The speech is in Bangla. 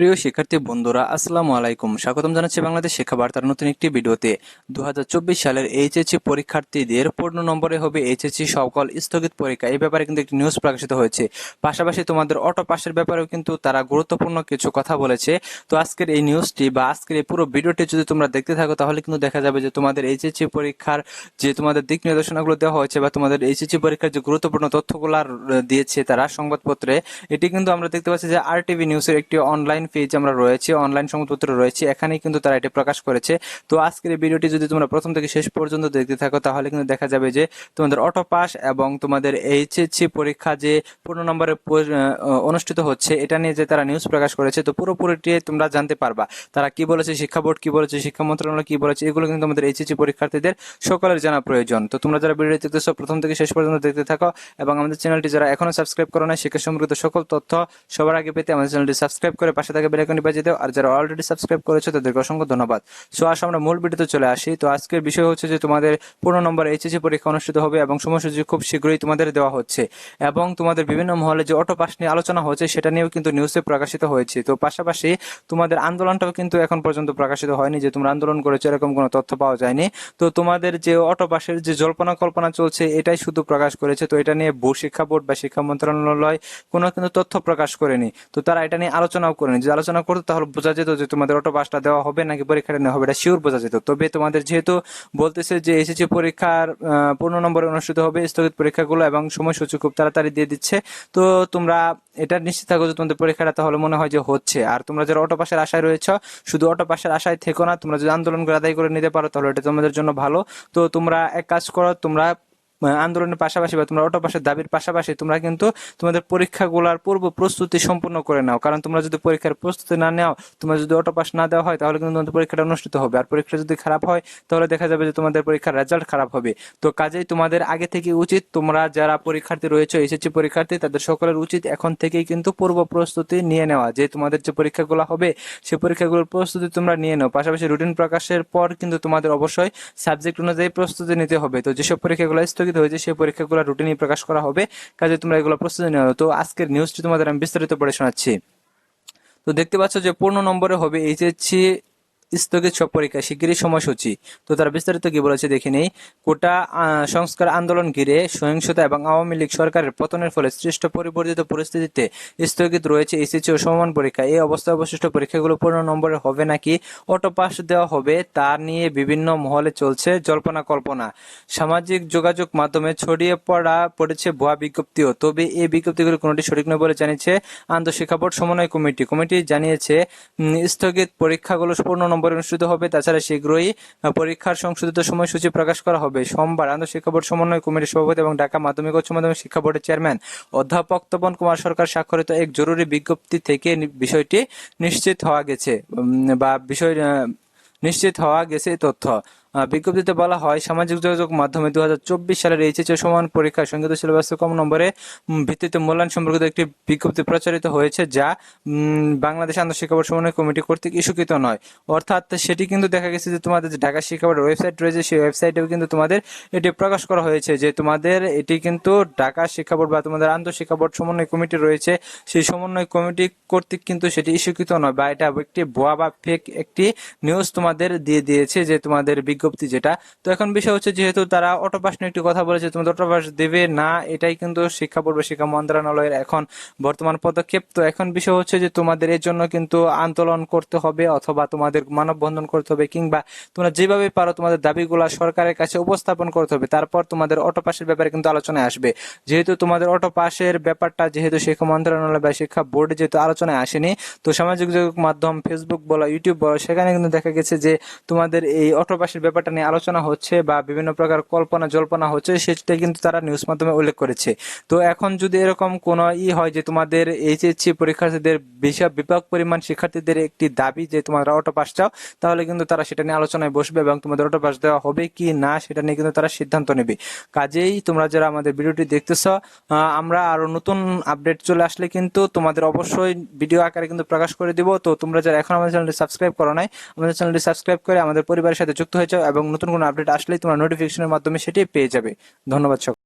প্রিয় শিক্ষার্থী বন্ধুরা, আসসালামু আলাইকুম। স্বাগতম জানাচ্ছি বাংলাদেশ শিক্ষা বার্তার নতুন একটি ভিডিওতে। দু হাজার চব্বিশ সালের এইচএসসি পরীক্ষার্থীদের পূর্ণ নম্বরে হবে এইচএসসি সকল স্থগিত পরীক্ষা। এই ব্যাপারে কিন্তু একটি নিউজ প্রকাশিত হয়েছে। পাশাপাশি তোমাদের অটো পাসের ব্যাপারেও কিন্তু তারা গুরুত্বপূর্ণ কিছু কথা বলেছে। তো আজকের এই নিউজটি বা আজকের এই পুরো ভিডিওটি যদি তোমরা দেখতে থাকো, তাহলে কিন্তু দেখা যাবে যে তোমাদের এইচএসসি পরীক্ষার যে তোমাদের দিক নির্দেশনাগুলো দেওয়া হয়েছে বা তোমাদের এইচএসসি পরীক্ষার যে গুরুত্বপূর্ণ তথ্যগুলো দিয়েছে তারা সংবাদপত্রে, এটি কিন্তু আমরা দেখতে পাচ্ছি যে আর টিভি নিউজের একটি অনলাইন পেজ আমরা রয়েছে অনলাইন সংবাদপত্র রয়েছে, এখানেই কিন্তু তারা এটি প্রকাশ করেছে। তো আজকের এই ভিডিওটি যদি তোমরা প্রথম থেকে শেষ পর্যন্ত দেখতে থাকো, তাহলে কিন্তু দেখা যাবে যে তোমাদের অটো পাস এবং তোমাদের এইচএসসি পরীক্ষা যে পূর্ণ নম্বরে অনুষ্ঠিত হচ্ছে, এটা নিয়ে যে তারা নিউজ প্রকাশ করেছে, তো পুরোপুরিটি তোমরা জানতে পারবা। তারা কি বলেছে, শিক্ষা বোর্ড কি বলেছে, শিক্ষা মন্ত্রণালয় কি বলেছে, এগুলো কিন্তু আমাদের এইচএসসি পরীক্ষার্থীদের সকলের জানা প্রয়োজন। তো তোমরা যারা ভিডিও দেখতেছো, প্রথম থেকে শেষ পর্যন্ত দেখতে থাকো এবং আমাদের চ্যানেলটি যারা এখনও সাবস্ক্রাইব করো না শিক্ষা সম্পর্কিত সকল তথ্য সবার আগে পেতে আমাদের চ্যানেলটি সাবস্ক্রাইব করে পাশে থাকা বেল আইকনটি বাজিয়ে দাও। আর যারা অলরেডি সাবস্ক্রাইব করেছ, তাদেরকে অসংখ্য ধন্যবাদ। সো আসো আমরা মূল ভিডিওতে চলে আসি। তো আজকের বিষয় হচ্ছে যে তোমাদের পনেরো নম্বর এইচএসসি পরীক্ষা অনুষ্ঠিত হবে এবং সময়সূচি খুব শীঘ্রই তোমাদের দেওয়া হচ্ছে। এবং তোমাদের বিভিন্ন মহলে যে অটো পাস নিয়ে আলোচনা হচ্ছে, সেটা নিয়েও কিন্তু নিউজে প্রকাশিত হয়েছে। তো পাশাপাশি তোমাদের আন্দোলনটাও কিন্তু এখন পর্যন্ত প্রকাশিত হয়নি। যে তোমরা আন্দোলন করেছ, এরকম কোনো তথ্য পাওয়া যায়নি। তো তোমাদের যে অটো পাসের যে জল্পনা কল্পনা চলছে, এটাই শুধু প্রকাশ করেছে। তো এটা নিয়ে ভূ শিক্ষা বোর্ড বা শিক্ষা মন্ত্রণালয় কোনো কিন্তু তথ্য প্রকাশ করেনি। তো তারা এটা নিয়ে আলোচনাও করেনি। যদি আলোচনা করতো, তাহলে বোঝা যেত যে তোমাদের অটো পাসটা দেওয়া হবে নাকি পরীক্ষাটা নেওয়া হবে, এটা শিওর বোঝা যেত। তবে তোমাদের যেহেতু বলতেছে যে এসএসসি পরীক্ষার পূর্ণ নম্বরে অনুষ্ঠিত হবে স্থগিত পরীক্ষাগুলো এবং সময়সূচি খুব তাড়াতাড়ি দিয়ে দিচ্ছে, তো তোমরা এটা নিশ্চিত থাকো যে তোমাদের পরীক্ষাটা তাহলে মনে হয় যে হচ্ছে। আর তোমরা যারা অটো পাসের আশায় রয়েছে, শুধু অটো পাসের আশায় থেকো না, তোমরা যদি আন্দোলন করে আদায় করে নিতে পারো, তাহলে এটা তোমাদের জন্য ভালো। তো তোমরা এক কাজ করো, তোমরা আন্দোলনের পাশাপাশি বা তোমরা অটো পাসের দাবির পাশাপাশি তোমরা কিন্তু তোমাদের পরীক্ষাগুলোর পূর্ব প্রস্তুতি সম্পূর্ণ করে নাও। কারণ তোমরা যদি পরীক্ষার প্রস্তুতি না নাও, তোমরা যদি অটো পাস না দেওয়া হয়, তাহলে কিন্তু তোমাদের পরীক্ষাটা অনুষ্ঠিত হবে। আর পরীক্ষা যদি খারাপ হয়, তাহলে দেখা যাবে যে তোমাদের পরীক্ষার রেজাল্ট খারাপ হবে। তো কাজেই তোমাদের আগে থেকে উচিত তোমরা যারা পরীক্ষার্থী রয়েছে, এসএসসি পরীক্ষার্থী, তাদের সকলের উচিত এখন থেকেই কিন্তু পূর্ব প্রস্তুতি নিয়ে নেওয়া। যে তোমাদের যে পরীক্ষাগুলো হবে সেই পরীক্ষাগুলোর প্রস্তুতি তোমরা নিয়ে নাও। পাশাপাশি রুটিন প্রকাশের পর কিন্তু তোমাদের অবশ্যই সাবজেক্ট অনুযায়ী প্রস্তুতি নিতে হবে। তো যেসব পরীক্ষাগুলো স্থগিত হয়েছে, সেই পরীক্ষাগুলো রুটিনই প্রকাশ করা হবে। কাজে তোমরা এগুলো প্রস্তুতি নেওয়া তো আজকের নিউজটি তোমাদের আমি বিস্তারিত পড়ে শোনাচ্ছি। তো দেখতে পাচ্ছ যে পূর্ণ নম্বরে হবে এইচএসসি স্থগিত সব পরীক্ষা, শিগগিরই সময়সূচি। তো তারা বিস্তারিত কি বলেছে দেখে নেই। কোটা সংস্কার আন্দোলন ঘিরে সহিংসতা এবং আওয়ামী লীগ সরকারের পতনের ফলে সৃষ্ট পরিবর্তিত পরিস্থিতিতে স্থগিত রয়েছে এসএসসি ও সমমান পরীক্ষা। এই অবস্থায় অবশিষ্ট পরীক্ষাগুলো পূর্ণ নম্বরে হবে নাকি অটো পাস দেওয়া হবে তা নিয়ে বিভিন্ন মহলে চলছে জল্পনা কল্পনা। সামাজিক যোগাযোগ মাধ্যমে ছড়িয়ে পড়া, পড়েছে ভুয়া বিজ্ঞপ্তিও। তবে এই বিজ্ঞপ্তিগুলো কোনোটি সঠিক নয় বলে জানিয়েছে আন্তঃশিক্ষা বোর্ড সমন্বয় কমিটি। কমিটি জানিয়েছে স্থগিত পরীক্ষাগুলো পূর্ণ নম্বরে অনুষ্ঠিত হবে। তাছাড়া শীঘ্রই পরীক্ষার সংশোধিত সময়সূচি প্রকাশ করা হবে। সোমবার আন্তঃশিক্ষা বোর্ড সমন্বয় কমিটির সভাপতি এবং ঢাকা মাধ্যমিক উচ্চ মাধ্যমিক শিক্ষা বোর্ডের চেয়ারম্যান অধ্যাপক তপন কুমার সরকার স্বাক্ষরিত এক জরুরি বিজ্ঞপ্তি থেকে বিষয়টি নিশ্চিত হওয়া গেছে বা বিষয় নিশ্চিত হওয়া গেছে তথ্য। বিজ্ঞপ্তিতে বলা হয়, সামাজিক যোগাযোগ মাধ্যমে দু হাজার চব্বিশ সালের এইচএসসি সমান পরীক্ষা সংগীত সিলেবাসে কম নম্বরে ভিত্তিতে মূল্যায়ন সম্পর্কিত একটি বিজ্ঞপ্তি প্রচারিত হয়েছে, যা বাংলাদেশ আন্তঃশিক্ষা বোর্ড সমন্বয় কমিটি কর্তৃক ইস্যুকৃত নয়। অর্থাৎ সেটি কিন্তু দেখা গেছে যে তোমাদের ঢাকা শিক্ষা বোর্ডের ওয়েবসাইট রয়েছে, সেই ওয়েবসাইটেও কিন্তু তোমাদের এটি প্রকাশ করা হয়েছে, যে তোমাদের এটি কিন্তু ঢাকা শিক্ষা বোর্ড বা তোমাদের আন্তঃশিক্ষা বোর্ড সমন্বয় কমিটি রয়েছে, সেই সমন্বয় কমিটি কর্তৃক কিন্তু সেটি ইস্যুকৃত নয়, বা এটা একটি ভুয়া বা ফেক একটি নিউজ তোমাদের দিয়ে দিয়েছে, যে তোমাদের বিজ্ঞপ্তি যেটা। তো এখন বিষয় হচ্ছে যেহেতু তারা অটো পাস নিয়ে একটি কথা বলেছে তোমাদের অটো পাস দেবে না, এটাই কিন্তু শিক্ষা বোর্ড শিক্ষা মন্ত্রণালয়ের এখন বর্তমান পদক্ষেপ। তো এখন বিষয় হচ্ছে যে তোমাদের এর জন্য কিন্তু আন্দোলন করতে হবে অথবা তোমাদের মানববন্ধন করতে হবে কিংবা তোমরা যেভাবে পারো তোমাদের দাবিগুলো সরকারের কাছে উপস্থাপন করতে হবে, তারপর তোমাদের অটোপাসের ব্যাপারে কিন্তু আলোচনায় আসবে। যেহেতু তোমাদের অটোপাসের ব্যাপারটা যেহেতু শিক্ষা মন্ত্রণালয় বা শিক্ষা বোর্ডে যেহেতু আলোচনায় আসেনি, তো সামাজিক যোগাযোগ মাধ্যম ফেসবুক বলো ইউটিউব বলো, সেখানে কিন্তু দেখা গেছে যে তোমাদের এই অটো পাসের ব্যাপারটা নিয়ে আলোচনা হচ্ছে বা বিভিন্ন প্রকার কল্পনা জল্পনা হচ্ছে সেটা কিন্তু তারা নিউজ মাধ্যমে উল্লেখ করেছে। তো এখন যদি এরকম কোনো ই হয় যে তোমাদের এইচএসসি পরীক্ষার্থীদের বিশাল বিপাক পরিমাণ শিক্ষার্থীদের একটি দাবি যে তোমরা অটো পাস চাও, তাহলে কিন্তু তারা সেটা নিয়ে আলোচনায় বসবে এবং তোমাদের অটো পাস দেওয়া হবে কি না সেটা নিয়ে কিন্তু তারা সিদ্ধান্ত নেবে। কাজেই তোমরা যারা আমাদের ভিডিওটি দেখতেছ আমরা আরও নতুন আপডেট চলে আসলে কিন্তু তোমাদের অবশ্যই ভিডিও আকারে কিন্তু প্রকাশ করে দিব। তো তোমরা যারা এখন আমাদের চ্যানেলটি সাবস্ক্রাইব করো নাই, আমাদের চ্যানেলটি সাবস্ক্রাইব করে আমাদের পরিবারের সাথে যুক্ত হয়ে যাও এবং নতুন কোনো আপডেট আসলেই তোমরা নোটিফিকেশনের মাধ্যমে সেটি পেয়ে যাবে ধন্যবাদ সকলকে।